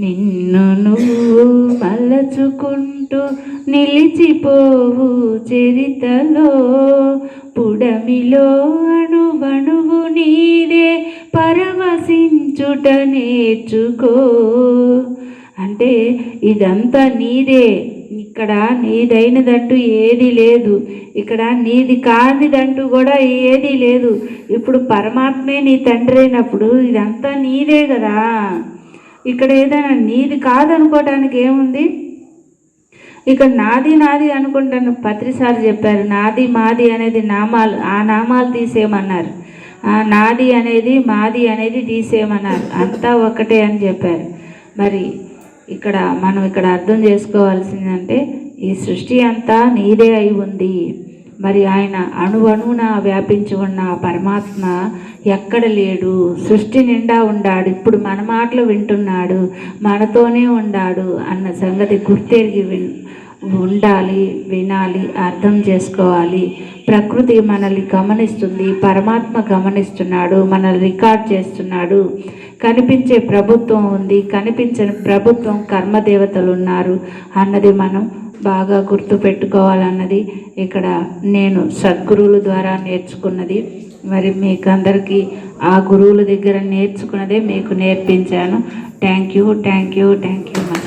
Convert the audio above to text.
నిన్ను నువ్వు మలచుకుంటూ నిలిచిపోవు చరితలో. పుడమిలో అణువణువు నీదే పరవశించుట నేర్చుకో. అంటే ఇదంతా నీదే. ఇక్కడ నీదైనదంటూ ఏది లేదు. ఇక్కడ నీది కానిదంటూ కూడా ఏది లేదు. ఇప్పుడు పరమాత్మే నీ తండ్రి అయినప్పుడు ఇదంతా నీదే కదా. ఇక్కడ ఏదైనా నీది కాదనుకోవడానికి ఏముంది? ఇక్కడ నాది నాది అనుకుంటాను. పత్రిసారి చెప్పారు నాది మాది అనేది నామాలు ఆ నామాలు తీసేయమన్నారు. ఆ నాది అనేది మాది అనేది తీసేయమన్నారు. అంతా ఒకటే అని చెప్పారు. మరి ఇక్కడ మనం ఇక్కడ అర్థం చేసుకోవాల్సిందంటే ఈ సృష్టి అంతా నీదే అయి ఉంది. మరి ఆయన అణువణువున వ్యాపించి ఉన్న పరమాత్మ ఎక్కడ లేడు? సృష్టి నిండా ఉండాడు. ఇప్పుడు మన మాటలు వింటున్నాడు. మనతోనే ఉండాడు అన్న సంగతి గుర్తెరిగి విన్ ఉండాలి వినాలి అర్థం చేసుకోవాలి. ప్రకృతి మనల్ని గమనిస్తుంది. పరమాత్మ గమనిస్తున్నాడు. మనల్ని రికార్డ్ చేస్తున్నాడు. కనిపించే ప్రభుత్వం ఉంది. కనిపించని ప్రభుత్వం కర్మదేవతలు ఉన్నారు అన్నది మనం బాగా గుర్తు పెట్టుకోవాలన్నది ఇక్కడ నేను సద్గురువుల ద్వారా నేర్చుకున్నది. మరి మీకు అందరికీ ఆ గురువుల దగ్గర నేర్చుకున్నదే మీకు నేర్పించాను. Thank you thank you thank you